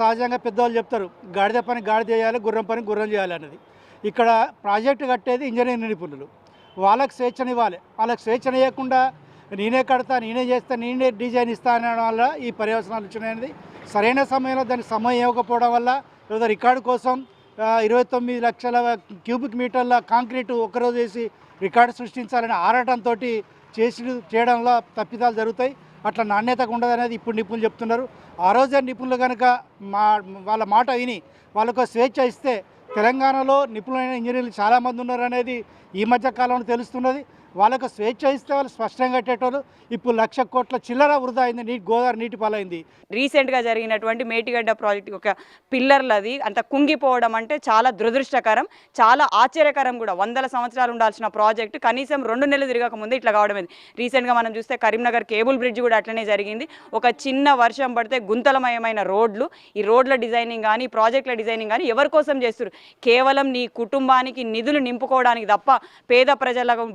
సహజంగా పెద్దవాళ్ళు చెప్తారు గాడిద పని గాడిద చేయాలి గుర్రం పని గుర్రం చేయాలి అన్నది. ఇక్కడ ప్రాజెక్టు కట్టేది ఇంజనీరింగ్ నిపుణులు. వాళ్ళకి స్వేచ్ఛనివ్వాలి వాళ్ళకి స్వేచ్ఛనివ్వకుండా నేనే కడతా నేనే చేస్తా నేనే డిజైన్ ఇస్తా అనడం వల్ల ఈ పర్యవసనాలు వచ్చినాయనేది సరైన సమయంలో దానికి సమయం ఇవ్వకపోవడం వల్ల లేదా రికార్డు కోసం ఇరవై తొమ్మిది లక్షల క్యూబిక్ మీటర్ల కాంక్రీటు ఒకరోజు వేసి రికార్డు సృష్టించాలని ఆరాటంతో చేసి చేయడంలో తప్పిదాలు జరుగుతాయి. అట్లా నాణ్యతగా ఉండదనేది ఇప్పుడు నిపుణులు చెప్తున్నారు. ఆ రోజే నిపుణులు కనుక మా వాళ్ళ మాట విని వాళ్ళకు స్వేచ్ఛ ఇస్తే తెలంగాణలో నిపుణులైన ఇంజనీర్లు చాలామంది ఉన్నారు అనేది ఈ మధ్య కాలంలో తెలుస్తున్నది. వాళ్ళకు స్వేచ్ఛ ఇస్తే వాళ్ళు స్పష్టంగా కట్టేటోళ్ళు. ఇప్పుడు లక్ష కోట్ల చిల్లర వృధా అయింది నీటి గోదావరి నీటి పాలైంది. రీసెంట్గా జరిగినటువంటి మేటిగడ్డ ప్రాజెక్ట్ ఒక పిల్లర్లది అంత కుంగిపోవడం అంటే చాలా దురదృష్టకరం చాలా ఆశ్చర్యకరం కూడా. వందల సంవత్సరాలు ఉండాల్సిన ప్రాజెక్ట్ కనీసం రెండు నెలలు తిరగక ముందే ఇట్లా కావడం రీసెంట్గా మనం చూస్తే కరీంనగర్ కేబుల్ బ్రిడ్జ్ కూడా అట్లనే జరిగింది. ఒక చిన్న వర్షం పడితే గుంతలమయమైన రోడ్లు ఈ రోడ్ల డిజైనింగ్ కానీ ప్రాజెక్టుల డిజైనింగ్ కానీ ఎవరి కోసం చేస్తారు కేవలం నీ కుటుంబానికి నిధులు నింపుకోవడానికి తప్ప పేద ప్రజలకు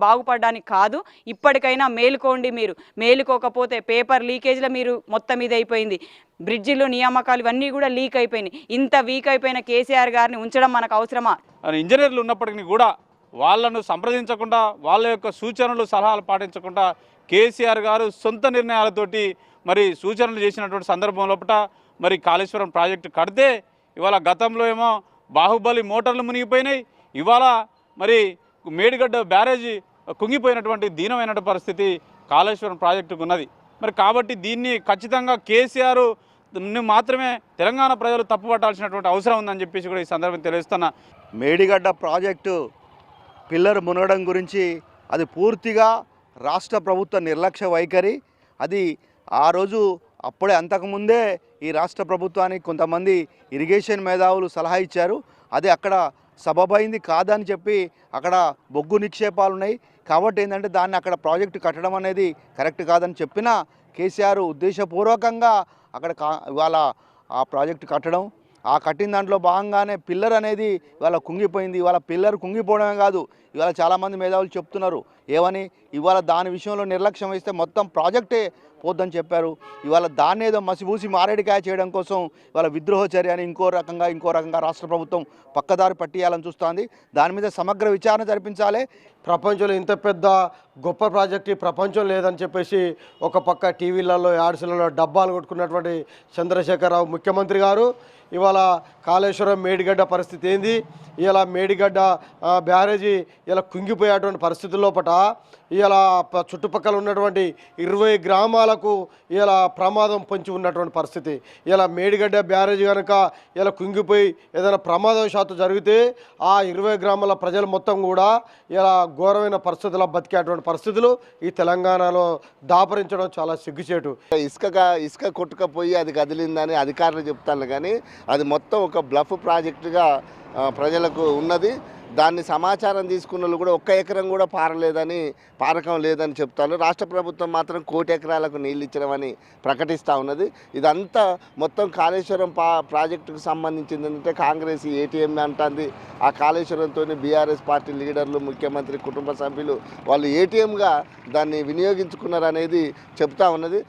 బాగుపడడానికి కాదు ఇప్పటికైనా మేలుకోండి మీరు. మేలుకోకపోతే పేపర్ లీకేజ్లో మీరు మొత్తం ఇదైపోయింది అయిపోయింది. బ్రిడ్జిలు నియామకాలు ఇవన్నీ కూడా లీక్ అయిపోయినాయి. ఇంత వీక్ అయిపోయిన కేసీఆర్ గారిని ఉంచడం మనకు అవసరమా? ఇంజనీర్లు ఉన్నప్పటికీ కూడా వాళ్ళను సంప్రదించకుండా వాళ్ళ యొక్క సూచనలు సలహాలు పాటించకుండా కేసీఆర్ గారు సొంత నిర్ణయాలతోటి మరి సూచనలు చేసినటువంటి సందర్భం లోపల మరి కాళేశ్వరం ప్రాజెక్టు కడితే ఇవాళ గతంలో ఏమో బాహుబలి మోటార్లు మునిగిపోయినాయి. ఇవాళ మరి మేడిగడ్డ బ్యారేజీ కుంగిపోయినటువంటి దీనమైన పరిస్థితి కాళేశ్వరం ప్రాజెక్టుకు ఉన్నది. మరి కాబట్టి దీన్ని ఖచ్చితంగా కేసీఆర్ మాత్రమే తెలంగాణ ప్రజలు తప్పుపట్టాల్సినటువంటి అవసరం ఉందని చెప్పేసి కూడా ఈ సందర్భం తెలియస్తున్నా మేడిగడ్డ ప్రాజెక్టు పిల్లర్ మునగడం గురించి అది పూర్తిగా రాష్ట్ర ప్రభుత్వ నిర్లక్ష్య వైఖరి. అది ఆ రోజు అప్పుడే అంతకుముందే ఈ రాష్ట్ర ప్రభుత్వానికి కొంతమంది ఇరిగేషన్ మేధావులు సలహా ఇచ్చారు. అది అక్కడ సబబైంది కాదని చెప్పి అక్కడ బొగ్గు నిక్షేపాలు ఉన్నాయి కాబట్టి ఏంటంటే దాన్ని అక్కడ ప్రాజెక్టు కట్టడం అనేది కరెక్ట్ కాదని చెప్పినా కేసీఆర్ ఉద్దేశపూర్వకంగా అక్కడ కా ఇవాళ ఆ ప్రాజెక్టు కట్టడం. ఆ కట్టిన దాంట్లో భాగంగానే పిల్లర్ అనేది ఇవాళ కుంగిపోయింది. ఇవాళ పిల్లర్ కుంగిపోవడమే కాదు ఇవాళ చాలామంది మేధావులు చెప్తున్నారు. ఏమని? ఇవాళ దాని విషయంలో నిర్లక్ష్యం వేస్తే మొత్తం ప్రాజెక్టే పోద్దని చెప్పారు. ఇవాళ దాన్ని ఏదో మసిబూసి మారేడికాయ చేయడం కోసం ఇవాళ విద్రోహ చర్య అని ఇంకో రకంగా ఇంకో రకంగా రాష్ట్ర ప్రభుత్వం పక్కదారి పట్టియాలని చూస్తోంది. దాని మీద సమగ్ర విచారణ జరిపించాలి. ప్రపంచంలో ఇంత పెద్ద గొప్ప ప్రాజెక్ట్ ఈ ప్రపంచం లేదని చెప్పేసి ఒక పక్క టీవీలలో యాడ్స్లలో డబ్బాలు కొట్టుకున్నటువంటి చంద్రశేఖరరావు ముఖ్యమంత్రి గారు. ఇవాళ కాళేశ్వరం మేడిగడ్డ పరిస్థితి ఏంది? ఇలా మేడిగడ్డ బ్యారేజీ ఇలా కుంగిపోయేటువంటి పరిస్థితుల లోపట ఇలా ప- చుట్టుపక్కల ఉన్నటువంటి ఇరవై గ్రామాలకు ఇలా ప్రమాదం పొంచి ఉన్నటువంటి పరిస్థితి. ఇలా మేడిగడ్డ బ్యారేజ్ కనుక ఇలా కుంగిపోయి ఏదైనా ప్రమాదవశాత్తు జరిగితే ఆ ఇరవై గ్రామాల ప్రజలు మొత్తం కూడా ఇలా ఘోరమైన పరిస్థితుల్లో బతికేటువంటి పరిస్థితులు ఈ తెలంగాణలో దాపరించడం చాలా సిగ్గుచేటు. ఇసుక ఇసుక కొట్టుకపోయి అది కదిలిందని అధికారులు చెప్తాను కానీ అది మొత్తం ఒక బ్లఫ్ ప్రాజెక్టుగా ప్రజలకు ఉన్నది. దాన్ని సమాచారం తీసుకున్న వాళ్ళు కూడా ఒక్క ఎకరం కూడా పారలేదని పారకం లేదని చెప్తారు. రాష్ట్ర ప్రభుత్వం మాత్రం కోటి ఎకరాలకు నీళ్ళు ఇచ్చడమని ప్రకటిస్తూ ఉన్నది. ఇదంతా మొత్తం కాళేశ్వరం పా ప్రాజెక్టుకు సంబంధించింది అంటే కాంగ్రెస్ ఏటీఎం అంటుంది. ఆ కాళేశ్వరంతో బీఆర్ఎస్ పార్టీ లీడర్లు ముఖ్యమంత్రి కుటుంబ సభ్యులు వాళ్ళు ఏటీఎంగా దాన్ని వినియోగించుకున్నారు అనేది చెప్తా ఉన్నది.